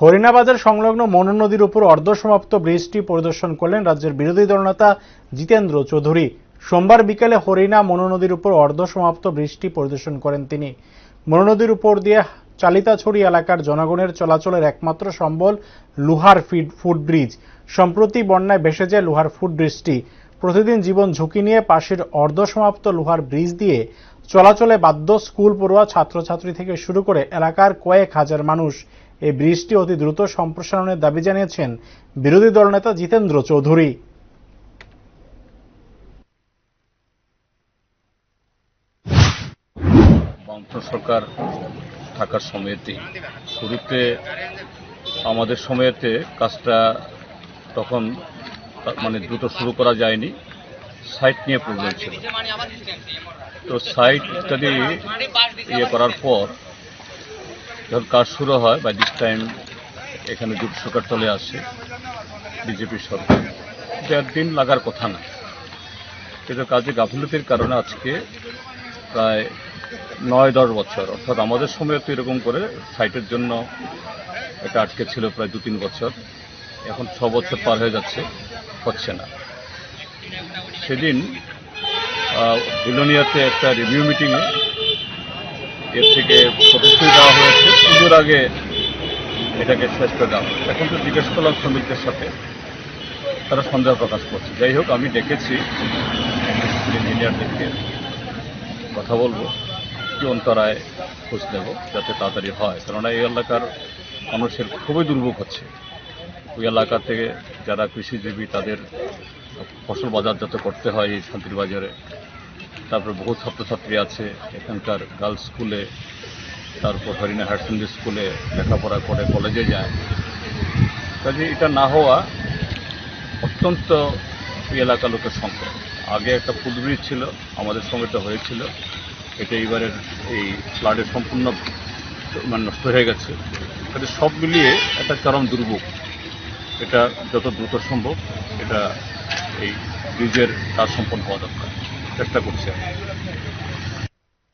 হরিণাবাজার সংলগ্ন মনু নদীর উপর অর্ধসমাপ্ত ব্রিজটি পরিদর্শন করলেন রাজ্যের বিরোধী দলনেতা জিতেন্দ্র চৌধুরী। সোমবার বিকেলে হরিণা মনু নদীর উপর অর্ধসমাপ্ত ব্রিজটি পরিদর্শন করেন তিনি। মনু নদীর উপর দিয়ে চালিতাছড়ি এলাকার জনগণের চলাচলের একমাত্র সম্বল লোহার ফিড ফুট ব্রিজ। সম্প্রতি বন্যায় ভেসে যায় লোহার ফুট ব্রিজটি। প্রতিদিন জীবন ঝুঁকি নিয়ে পাশের অর্ধসমাপ্ত লোহার ব্রিজ দিয়ে চলাচলে বাধ্য স্কুল পড়ুয়া ছাত্রছাত্রী থেকে শুরু করে এলাকার কয়েক হাজার মানুষ। এই ব্রিজটি অতি দ্রুত সম্প্রসারণের দাবি জানিয়েছেন বিরোধী দলনেতা জিতেন্দ্র চৌধুরী। সরকার থাকার সময়তেই শুরুতে, আমাদের সময়েতে কাজটা তখন মানে দ্রুত শুরু করা যায়নি। সাইট নিয়ে প্রবলেম ছিল। তো সাইট ইত্যাদি ইয়ে করার পর যখন কাজ শুরু হয় বাই দিস টাইম এখানে জোট সরকার চলে আসে বিজেপি সরকার। দেড় দিন লাগার কথা না। কিন্তু কাজে গাফিলতির কারণে আজকে প্রায় নয়, দশ বছর, অর্থাৎ আমাদের সময় তো এরকম করে সাইটের জন্য এটা আটকে ছিল প্রায় দু তিন বছর। এখন ছ বছর পার হয়ে যাচ্ছে, হচ্ছে না। সেদিন বিলোনিয়াতে একটা রিভিউ মিটিংয়ে এর থেকে প্রতিশ্রুতি দেওয়া হয়েছে। পুজোর আগে এটাকে শেষ করে এখন তো জিজ্ঞেস করলাম শ্রমিকদের সাথে, তারা সন্দেহ প্রকাশ করছে। যাই হোক, আমি ডেকেছি ইঞ্জিনিয়ারদেরকে কথা বলব কি অন্তরায় খোঁজ নেব, যাতে তাড়াতাড়ি হয়। কেননা এই এলাকার মানুষের খুবই দুর্ভোগ হচ্ছে। ওই এলাকা থেকে যারা কৃষিজীবী, তাদের ফসল বাজারজাত করতে হয় এই শান্তির বাজারে, তারপরে বহু ছাত্রছাত্রী আছে, এখানকার গার্লস স্কুলে তারপর হরিণা হায়ার সেকেন্ডারি স্কুলে লেখাপড়া করে কলেজে যায়। কাজে এটা না হওয়া অত্যন্ত এই এলাকার লোকের সংকট। আগে একটা ফুটব্রিজ ছিল, আমাদের সময়টা হয়েছিল। এটা এবারের এই ফ্লাডে সম্পূর্ণ মানে নষ্ট হয়ে গেছে। কাজে সব মিলিয়ে একটা চরম দুর্ভোগ। এটা যত দ্রুত সম্ভব এটা এই ব্রিজের কাজ সম্পন্ন হওয়া দরকার। চেষ্টা করছি।